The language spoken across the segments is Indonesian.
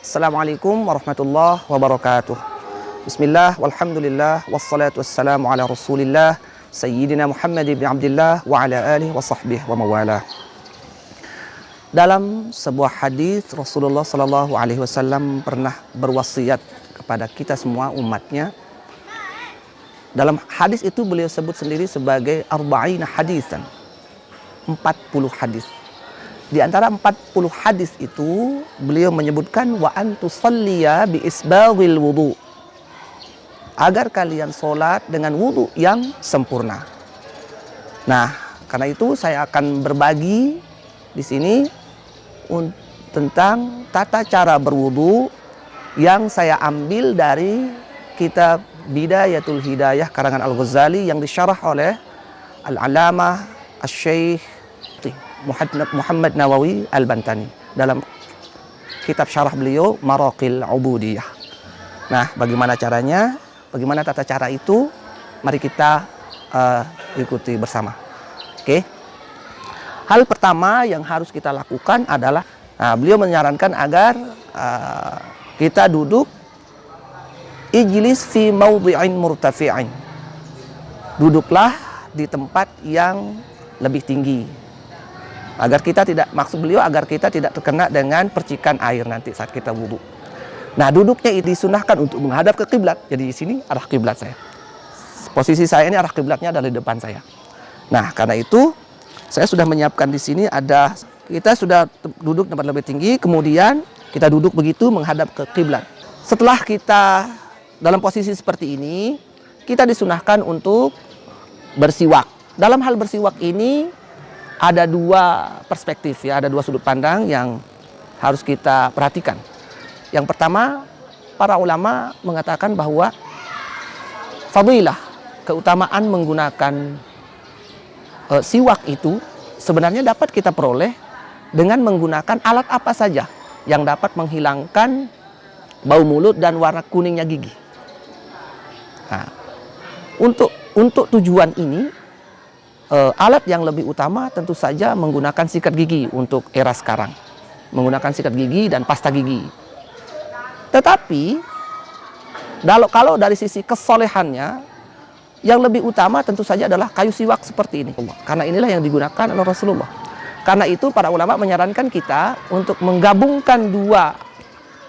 Assalamualaikum warahmatullahi wabarakatuh. Bismillah, walhamdulillah, wassalatu wassalamu ala rasulillah, Sayyidina Muhammad ibn Abdullah wa ala alihi wa sahbihi wa mawalah. Dalam sebuah hadis Rasulullah Sallallahu Alaihi Wasallam pernah berwasiat kepada kita semua umatnya. Dalam hadis itu beliau sebut sendiri sebagai arba'ina hadisan. 40 hadis. Di antara 40 hadis itu beliau menyebutkan wa antusalliya bi isbaghil wudu. Agar kalian sholat dengan wudu yang sempurna. Nah, karena itu saya akan berbagi di sini tentang tata cara berwudu yang saya ambil dari kitab Bidayatul Hidayah karangan Al-Ghazali yang disyarah oleh Al-Alamah Al-Syeikh Muhammad Nawawi Al-Bantani dalam kitab syarah beliau Maraqil Ubudiyah. Nah, bagaimana caranya? Bagaimana tata cara itu? Mari kita uh, ikuti bersama. Oke. Hal pertama yang harus kita lakukan adalah nah, beliau menyarankan agar uh, kita duduk ijlis fi mawdhi'in murtafi'in. Duduklah di tempat yang lebih tinggi. Agar kita tidak maksud beliau agar kita tidak terkena dengan percikan air nanti saat kita wudhu. Nah, duduknya disunahkan untuk menghadap ke kiblat. Jadi di sini arah kiblat saya. Posisi saya ini arah kiblatnya di depan saya. Nah, karena itu saya sudah menyiapkan di sini ada kita sudah duduk tempat lebih tinggi, kemudian kita duduk begitu menghadap ke kiblat. Setelah kita dalam posisi seperti ini, kita disunahkan untuk bersiwak. Dalam hal bersiwak ini ada dua perspektif ya, ada dua sudut pandang yang harus kita perhatikan. Yang pertama, para ulama mengatakan bahwa fadilah, keutamaan menggunakan e, siwak itu sebenarnya dapat kita peroleh dengan menggunakan alat apa saja yang dapat menghilangkan bau mulut dan warna kuningnya gigi. Nah, untuk untuk tujuan ini e, alat yang lebih utama tentu saja menggunakan sikat gigi untuk era sekarang, menggunakan sikat gigi dan pasta gigi. Tetapi kalau kalau dari sisi kesolehannya yang lebih utama tentu saja adalah kayu siwak seperti ini. Karena inilah yang digunakan oleh Rasulullah. Karena itu para ulama menyarankan kita untuk menggabungkan dua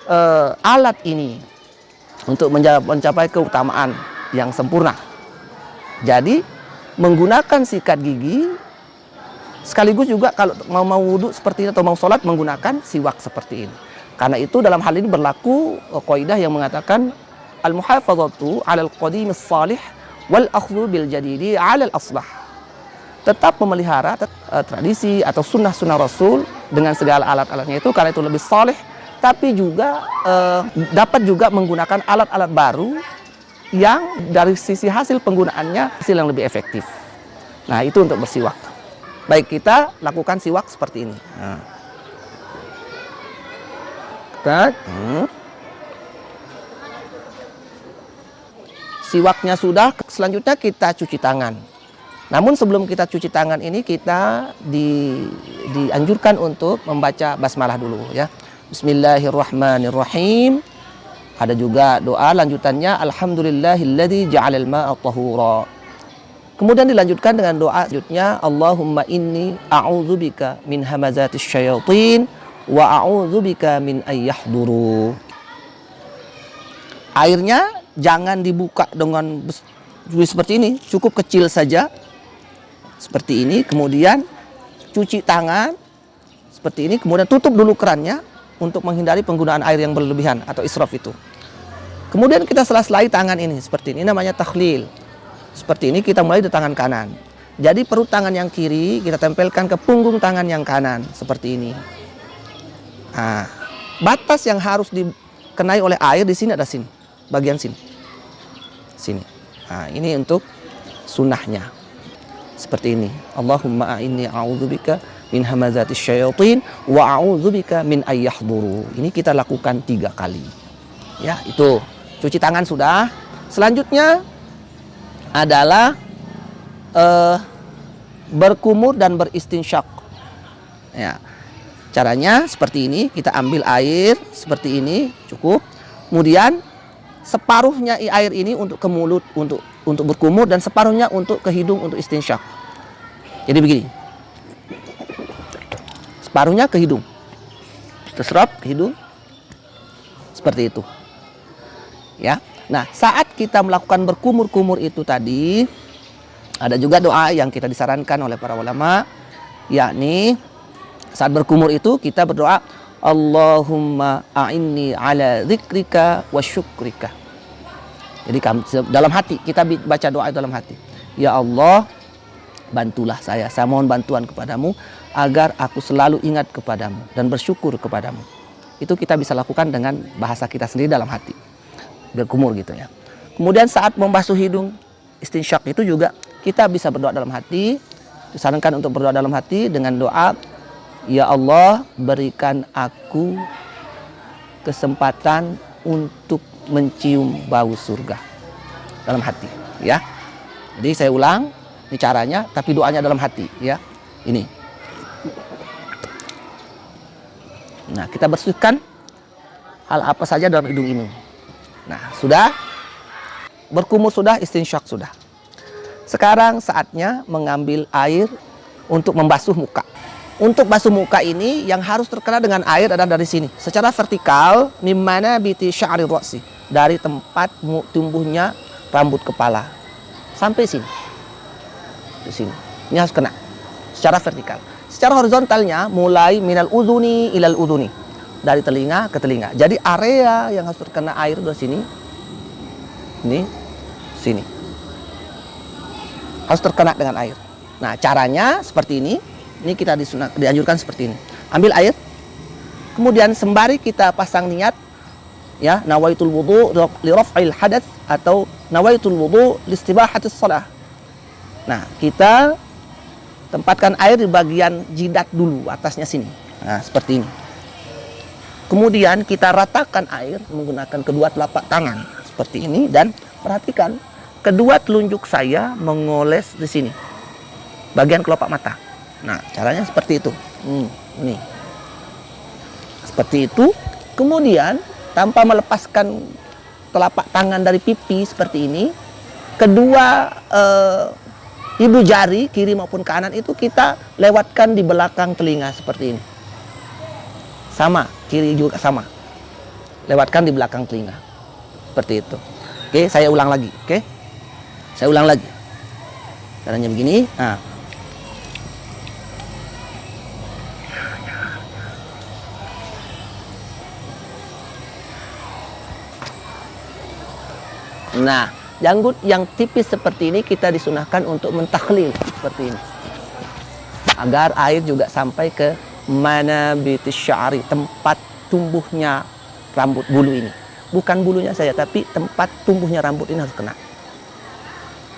uh, alat ini untuk mencapai keutamaan yang sempurna. Jadi menggunakan sikat gigi sekaligus juga kalau mau mau wudhu seperti ini atau mau sholat menggunakan siwak seperti ini. Karena itu dalam hal ini berlaku uh, kaidah yang mengatakan al-muhafazatu 'alal qadimis salih wal akhdhu bil jadidi 'ala al aslah. Tetap memelihara uh, tradisi atau sunnah-sunnah Rasul dengan segala alat-alatnya itu karena itu lebih saleh tapi juga uh, dapat juga menggunakan alat-alat baru yang dari sisi hasil penggunaannya hasil yang lebih efektif. Nah, itu untuk bersiwak. Baik, kita lakukan siwak seperti ini. Nah. Hmm. siwaknya sudah, selanjutnya kita cuci tangan. Namun sebelum kita cuci tangan ini kita di, dianjurkan untuk membaca basmalah dulu ya. Bismillahirrahmanirrahim. Ada juga doa lanjutannya alhamdulillahilladzi ja'alal ma'a tahura. Kemudian dilanjutkan dengan doa selanjutnya Allahumma inni a'udzubika min hamazatis syayatin wa a'udzubika min ayyahduru. Airnya jangan dibuka dengan seperti ini, cukup kecil saja. Seperti ini, kemudian cuci tangan seperti ini, kemudian tutup dulu kerannya untuk menghindari penggunaan air yang berlebihan atau israf itu. Kemudian kita selas-selai tangan ini seperti ini namanya takhlil. Seperti ini kita mulai di tangan kanan. Jadi perut tangan yang kiri kita tempelkan ke punggung tangan yang kanan seperti ini. Nah, batas yang harus dikenai oleh air di sini ada sini, bagian sini. Sini. Nah, ini untuk sunnahnya. Seperti ini. Allahumma inni a'udzubika min hamazati syayatin wa a'udzubika min ayyahduru. Ini kita lakukan tiga kali. Ya, itu. Cuci tangan sudah. Selanjutnya adalah uh, berkumur dan beristinsyak. Ya. Caranya seperti ini, kita ambil air seperti ini, cukup. Kemudian separuhnya air ini untuk ke mulut untuk untuk berkumur dan separuhnya untuk ke hidung untuk istinsyak. Jadi begini. Separuhnya ke hidung. Terserap ke hidung. Seperti itu. Ya. Nah, saat kita melakukan berkumur-kumur itu tadi ada juga doa yang kita disarankan oleh para ulama yakni saat berkumur itu kita berdoa Allahumma a'inni ala zikrika wa syukrika. Jadi dalam hati kita baca doa dalam hati. Ya Allah, bantulah saya. Saya mohon bantuan kepadamu agar aku selalu ingat kepadamu dan bersyukur kepadamu. Itu kita bisa lakukan dengan bahasa kita sendiri dalam hati. Berkumur gitu ya. Kemudian saat membasuh hidung istinsyak itu juga kita bisa berdoa dalam hati. Disarankan untuk berdoa dalam hati dengan doa Ya Allah berikan aku kesempatan untuk mencium bau surga dalam hati ya. Jadi saya ulang ini caranya tapi doanya dalam hati ya. Ini. Nah, kita bersihkan hal apa saja dalam hidung ini. Nah, sudah berkumur sudah, istinsyak sudah. Sekarang saatnya mengambil air untuk membasuh muka. Untuk basuh muka ini yang harus terkena dengan air adalah dari sini. Secara vertikal, mimana biti sya'ri roksi. Dari tempat tumbuhnya rambut kepala. Sampai sini. Di sini. Ini harus kena. Secara vertikal. Secara horizontalnya, mulai minal udhuni ilal udhuni. Dari telinga ke telinga. Jadi area yang harus terkena air dari sini. Ini. Sini. Harus terkena dengan air. Nah, caranya seperti ini ini kita disunat, dianjurkan seperti ini. Ambil air. Kemudian sembari kita pasang niat ya, nawaitul wudu li raf'il hadath atau nawaitul wudu li istibahatis shalah. Nah, kita tempatkan air di bagian jidat dulu, atasnya sini. Nah, seperti ini. Kemudian kita ratakan air menggunakan kedua telapak tangan seperti ini dan perhatikan kedua telunjuk saya mengoles di sini bagian kelopak mata. Nah, caranya seperti itu. Hmm, ini. Seperti itu. Kemudian tanpa melepaskan telapak tangan dari pipi seperti ini, kedua eh, ibu jari kiri maupun kanan itu kita lewatkan di belakang telinga seperti ini. Sama, kiri juga sama. Lewatkan di belakang telinga. Seperti itu. Oke, saya ulang lagi, oke? Saya ulang lagi. Caranya begini. Nah, Nah, janggut yang tipis seperti ini kita disunahkan untuk mentakhlil seperti ini. Agar air juga sampai ke mana syari, tempat tumbuhnya rambut bulu ini. Bukan bulunya saja, tapi tempat tumbuhnya rambut ini harus kena.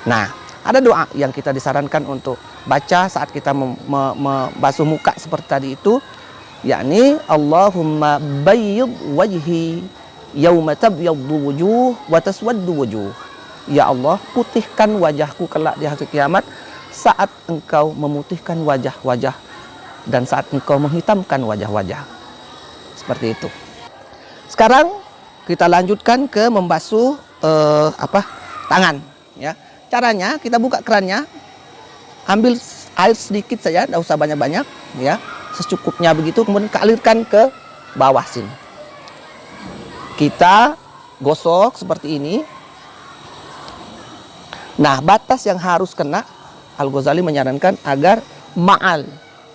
Nah, ada doa yang kita disarankan untuk baca saat kita membasuh muka seperti tadi itu, yakni Allahumma bayyid wajhi yauma tabyaddu wujuh wa taswaddu wujuh. Ya Allah, putihkan wajahku kelak di hari kiamat saat engkau memutihkan wajah-wajah dan saat engkau menghitamkan wajah-wajah. Seperti itu. Sekarang kita lanjutkan ke membasuh uh, apa? tangan, ya. Caranya kita buka kerannya, ambil air sedikit saja, tidak usah banyak-banyak, ya. Secukupnya begitu, kemudian alirkan ke bawah sini kita gosok seperti ini. Nah, batas yang harus kena Al-Ghazali menyarankan agar ma'al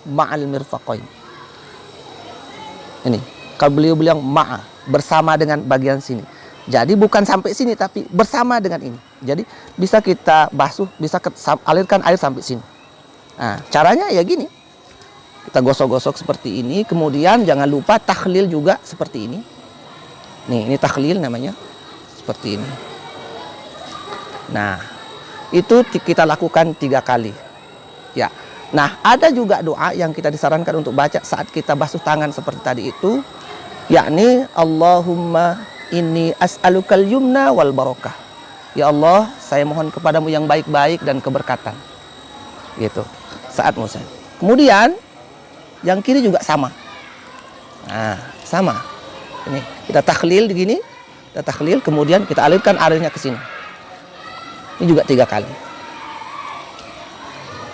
ma'al mirfaqain. Ini, kalau beliau bilang ma'a bersama dengan bagian sini. Jadi bukan sampai sini tapi bersama dengan ini. Jadi bisa kita basuh, bisa alirkan air sampai sini. Nah, caranya ya gini. Kita gosok-gosok seperti ini, kemudian jangan lupa tahlil juga seperti ini. Nih, ini takhlil namanya. Seperti ini. Nah, itu kita lakukan tiga kali. Ya. Nah, ada juga doa yang kita disarankan untuk baca saat kita basuh tangan seperti tadi itu, yakni Allahumma inni as'alukal yumna wal barokah. Ya Allah, saya mohon kepadamu yang baik-baik dan keberkatan. Gitu. Saat Musa. Kemudian yang kiri juga sama. Nah, sama. Ini kita takhlil begini, kita takhlil, kemudian kita alirkan airnya ke sini. Ini juga tiga kali.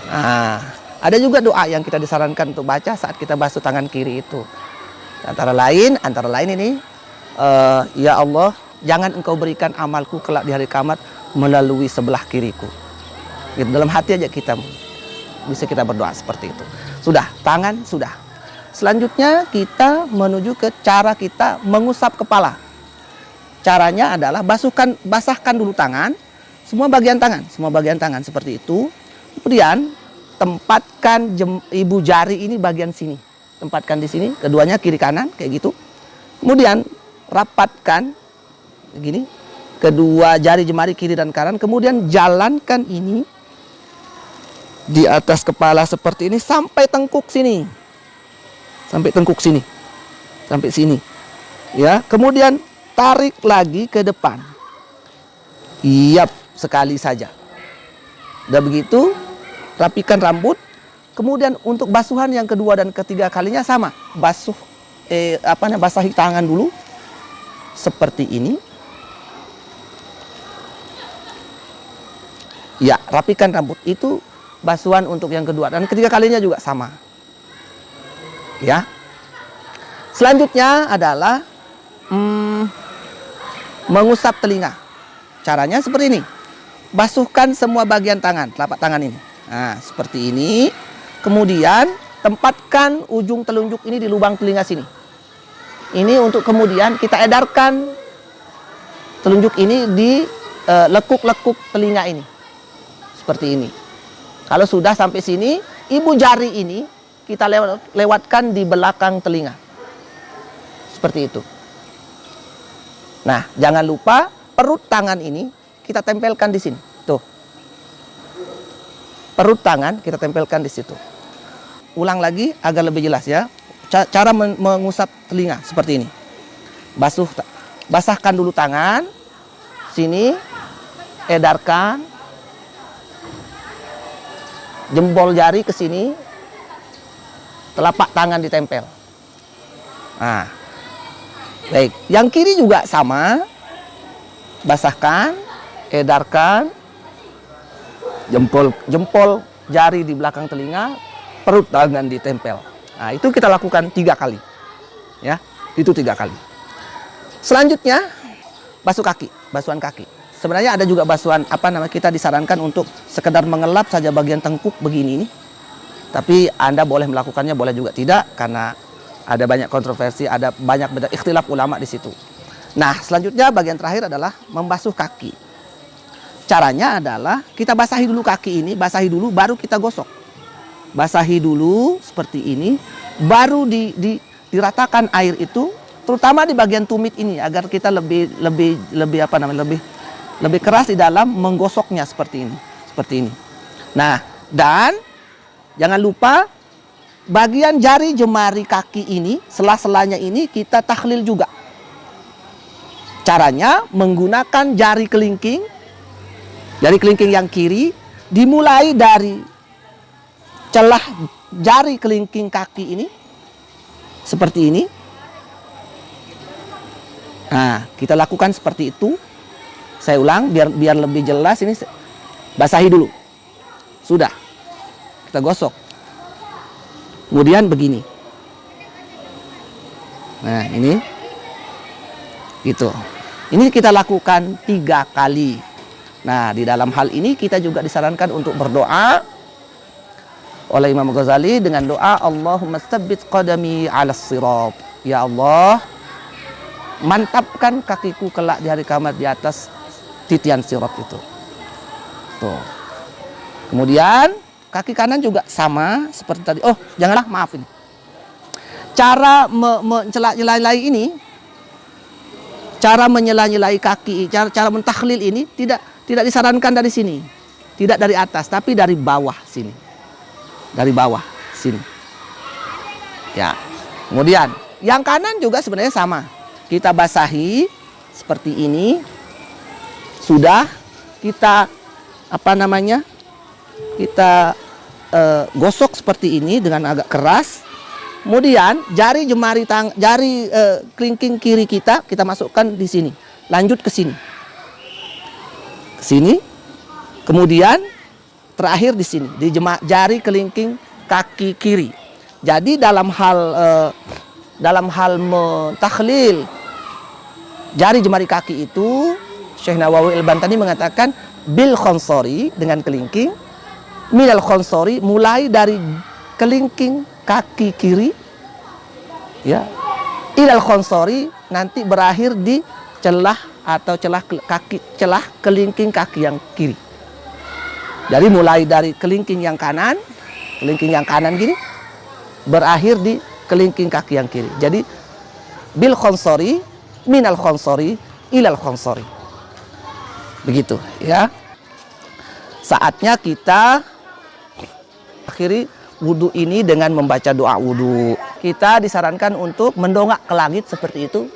Nah, ada juga doa yang kita disarankan untuk baca saat kita basuh tangan kiri itu. Antara lain, antara lain ini, eh, ya Allah, jangan engkau berikan amalku kelak di hari kiamat melalui sebelah kiriku. Gitu, dalam hati aja kita bisa kita berdoa seperti itu. Sudah, tangan sudah. Selanjutnya kita menuju ke cara kita mengusap kepala. Caranya adalah basuhkan basahkan dulu tangan, semua bagian tangan, semua bagian tangan seperti itu. Kemudian tempatkan jem, ibu jari ini bagian sini. Tempatkan di sini, keduanya kiri kanan kayak gitu. Kemudian rapatkan begini. Kedua jari jemari kiri dan kanan, kemudian jalankan ini di atas kepala seperti ini sampai tengkuk sini. Sampai tengkuk sini. Sampai sini. Ya, kemudian tarik lagi ke depan. Iya, sekali saja. Udah begitu, rapikan rambut. Kemudian untuk basuhan yang kedua dan ketiga kalinya sama. Basuh eh apa namanya? Basahi tangan dulu. Seperti ini. Ya, rapikan rambut. Itu basuhan untuk yang kedua dan ketiga kalinya juga sama. Ya. Selanjutnya adalah hmm, mengusap telinga. Caranya seperti ini. Basuhkan semua bagian tangan, telapak tangan ini. Nah, seperti ini. Kemudian tempatkan ujung telunjuk ini di lubang telinga sini. Ini untuk kemudian kita edarkan telunjuk ini di eh, lekuk-lekuk telinga ini. Seperti ini. Kalau sudah sampai sini, ibu jari ini kita lewat, lewatkan di belakang telinga. Seperti itu. Nah, jangan lupa perut tangan ini kita tempelkan di sini. Perut tangan kita tempelkan di situ. Ulang lagi agar lebih jelas ya. Cara mengusap telinga seperti ini. Basuh basahkan dulu tangan. Sini edarkan jempol jari ke sini telapak tangan ditempel. Nah, baik. Yang kiri juga sama. Basahkan, edarkan, jempol jempol jari di belakang telinga, perut tangan ditempel. Nah, itu kita lakukan tiga kali. Ya, itu tiga kali. Selanjutnya, basuh kaki, basuhan kaki. Sebenarnya ada juga basuhan apa namanya kita disarankan untuk sekedar mengelap saja bagian tengkuk begini ini. Tapi Anda boleh melakukannya, boleh juga tidak karena ada banyak kontroversi, ada banyak beda ikhtilaf ulama di situ. Nah, selanjutnya bagian terakhir adalah membasuh kaki. Caranya adalah kita basahi dulu kaki ini, basahi dulu baru kita gosok. Basahi dulu seperti ini, baru di, di, diratakan air itu terutama di bagian tumit ini agar kita lebih lebih lebih apa namanya lebih lebih keras di dalam menggosoknya seperti ini, seperti ini. Nah, dan jangan lupa bagian jari jemari kaki ini, sela-selanya ini kita tahlil juga. Caranya menggunakan jari kelingking, jari kelingking yang kiri dimulai dari celah jari kelingking kaki ini seperti ini. Nah, kita lakukan seperti itu. Saya ulang biar biar lebih jelas ini basahi dulu. Sudah. Kita gosok. Kemudian begini. Nah, ini gitu. Ini kita lakukan tiga kali. Nah, di dalam hal ini kita juga disarankan untuk berdoa oleh Imam Ghazali dengan doa Allahumma stabbit qadami ala sirat. Ya Allah, mantapkan kakiku kelak di hari kiamat di atas titian sirat itu. Tuh. Kemudian kaki kanan juga sama seperti tadi. Oh, janganlah maaf ini. Cara mencela-nyelai ini cara menyela-nyelai kaki, cara cara mentahlil ini tidak tidak disarankan dari sini. Tidak dari atas, tapi dari bawah sini. Dari bawah sini. Ya. Kemudian yang kanan juga sebenarnya sama. Kita basahi seperti ini. Sudah kita apa namanya? Kita eh, gosok seperti ini dengan agak keras. Kemudian jari jemari tang jari eh, kelingking kiri kita kita masukkan di sini. Lanjut ke sini. Sini. Kemudian terakhir di sini di jari kelingking kaki kiri. Jadi dalam hal eh, dalam hal mentakhlil jari jemari kaki itu Syekh Nawawi Al-Bantani mengatakan bil khonsori dengan kelingking minal khonsori mulai dari kelingking kaki kiri ya ilal khonsori nanti berakhir di celah atau celah kaki celah kelingking kaki yang kiri jadi mulai dari kelingking yang kanan kelingking yang kanan gini berakhir di kelingking kaki yang kiri jadi bil khonsori minal khonsori ilal khonsori begitu ya saatnya kita akhiri wudhu ini dengan membaca doa wudhu. Kita disarankan untuk mendongak ke langit seperti itu.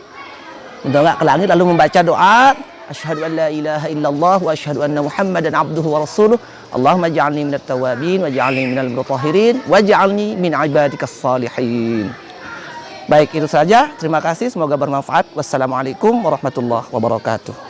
Mendongak ke langit lalu membaca doa. Asyhadu an la ilaha illallah wa asyhadu anna Muhammadan abduhu wa rasuluh. Allahumma ja'alni minat tawabin wa ja'alni minal mutahhirin wa ja'alni min ibadikas salihin. Baik itu saja. Terima kasih. Semoga bermanfaat. Wassalamualaikum warahmatullahi wabarakatuh.